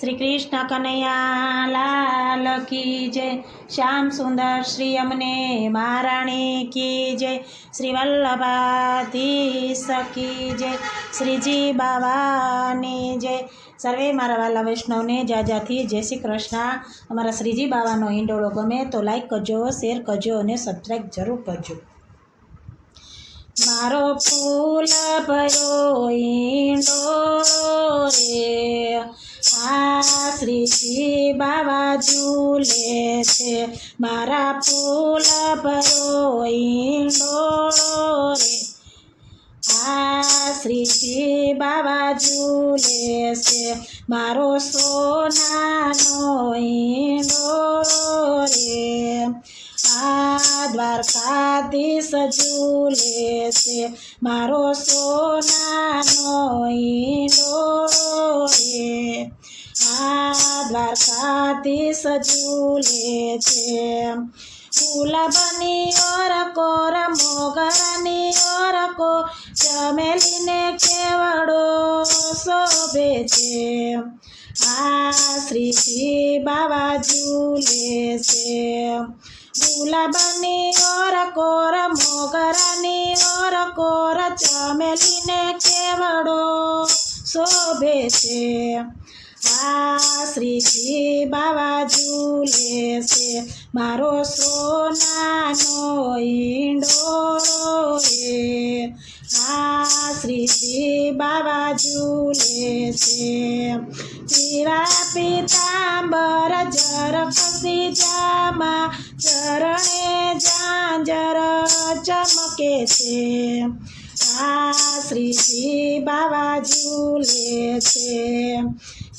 શ્રી કૃષ્ણ કનૈયા લાલ કી જય. શ્યામ સુંદર શ્રી અમને મહારાણી કી જય. શ્રી વલ્લભાધીશ કી જય. શ્રીજી બાવાની જય. સર્વે મારા વાલા વૈષ્ણવને જાજાથી જય શ્રી કૃષ્ણ. અમારા શ્રીજી બાવાનો હિંડોળો ગમે તો લાઈક કરજો શેર કરજો અને સબસ્ક્રાઈબ જરૂર કરજો. મારો ફૂલ ભયો ઈંડો રે. આ શ્રીજી બાબા ઝૂલે છે મારા ફૂલ ભયો ઈંડો રે આ શ્રીજી બાબા ઝૂલે છે મારો સોનાનો ઈંડો રે આ દ્વારકાધીશ ઝૂલે છે મારો સોનાનો ઈંડો રે દ્વારકાધીશ ઝૂલે છે. ગુલાબની ઓર કોર મોગરાની ઓર કો ચમેલીને કેવડો શોભે છે. આ શ્રીજી બાબા ઝૂલે છે. ગુલાબની ઓર કોર મોગરાની ઓર કોર ચમેલીને કેવડો શોભે છે. આ શ્રીજી બાવા ઝૂલે છે. મારો સોનાનો ઈંડોળો રે આ શ્રી બાવા ઝૂલે છે. પીરા પિતાંબર જર કસી જામા. ચરણે જાંજર ચમકે છે. આ શ્રી બાવા ઝૂલે છે.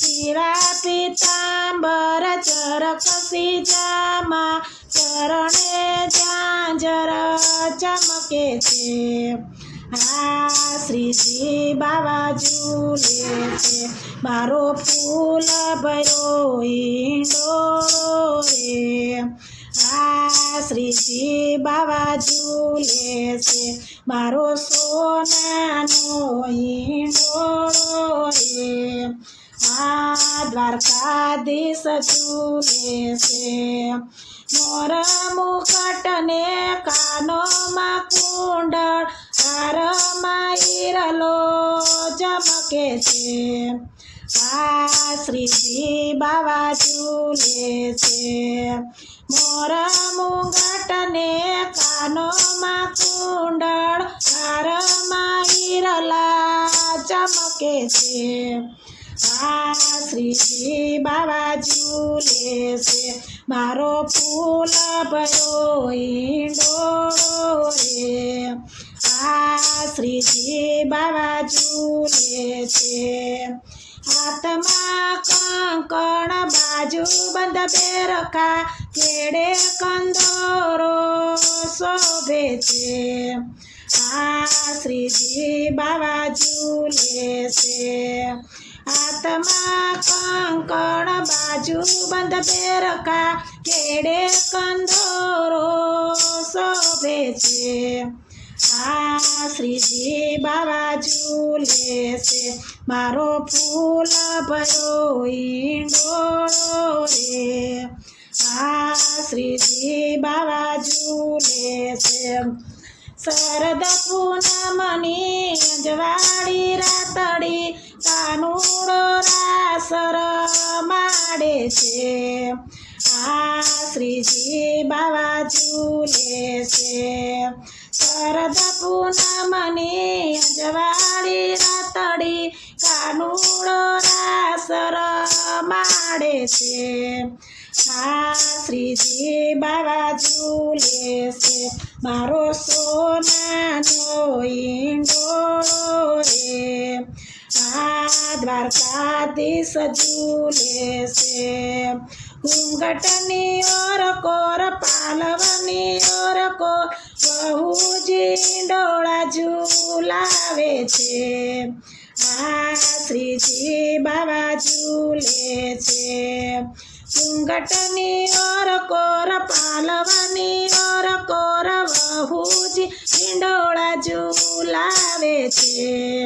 પીળા પીતાંબર ચર કસી જામા, ચરણે જાંજર ચમકે છે. આ શ્રીજી બાવા ઝૂલે છે. મારો ફૂલ ભયો ઈંડો રે. આ શ્રીજી બાવા ઝૂલે છે. મારો સોનાનો ઈંડો રે. આ દ્વારકાધીશ ઝૂલે છે. મોર મુકટને કાનોમાં કુંડળ હારમાં ઈરલો ચમકે છે. આ શ્રીજી બાબા ચૂલે છે. મોર મુંગટને કાનોમાં કુંડળ હારમાં ઈરલા ચમકે છે. આ શ્રીજી બાબા ઝૂલે છે મારો ફૂલ ભયો ઈંડો રે આ શ્રીજી બાબા ઝૂલે છે આત્મા કંકણ, બાજુ બંધ બેરખા કેડે કંદોરો શોભે છે. આ શ્રીજી બાબા ઝૂલે છે હાથમાં કંકણ બાજુ બંધ બેરકા કેડે કંધોરો શોભે છે. આ શ્રીજી બાબા ઝૂલે છે મારો ફૂલ ભયો ઈંડોળો રે. આ શ્રીજી બાબા ઝૂલે છે શરદ પૂનમની અજવાળી રાતડી માડે છે આ શ્રીજી બાવા ઝૂલે છે શરદ પૂનમની અજવાળી રાતડી કાનુડો રાસર માડે છે આ શ્રીજી બાવા ઝૂલે છે મારો સોનાનો ઈંડોળો આ દ્વારકાધીશ ઝૂલે છે. ઘૂંઘટની ઓર કોર પાલવની ઓર કોર બહુજી ડોળા ઝૂલાવે છે. આ શ્રીજી બાબા ઝૂલે છે. ઘૂંઘટની ઓર કોર પાલવની ઓર કોર બહુજી ઈંડોળા ઝૂલાવે છે.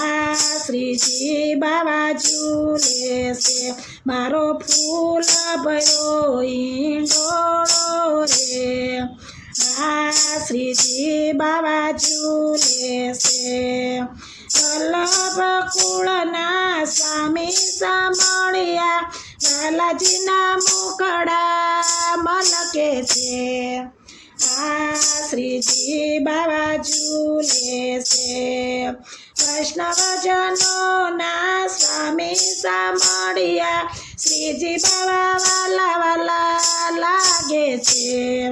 આ શ્રીજી બાબા ઝૂલે છે. મારો ફૂલ ભયો ઈંડોળો રે. આ શ્રીજી બાબા ઝૂલે છે. વલ્લભ સ્વામી સામળિયા બાલાજીના મુકડા મલકે છે. આ શ્રીજી બાબા ઝૂલે છે. વૈષ્ણવજનો સ્વામી સામળિયા શ્રીજી બાબા વાલા વાલા લાગે છે.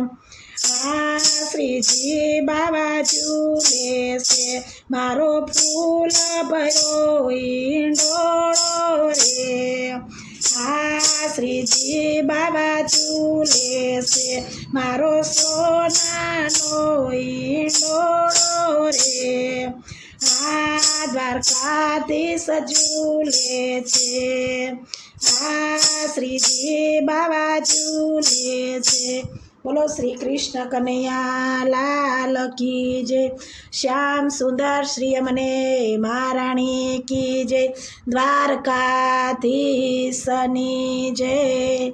આ શ્રીજી બાબા ઝૂલે છે. મારો ફૂલ ભયો ઈંડોળો રે. આ શ્રીજી બાબા ચૂલે છે મારો સોનાનો ઈંડોળો રે. આ દ્વારકાધીશ ઝૂલે છે આ શ્રીજી બાબા ઝૂલે છે બોલો શ્રી કૃષ્ણ કનૈયા, લાલ કી જય. શ્યામ સુંદર શ્રી અમને મહારાણી કી જય. દ્વારકાધીશની જય.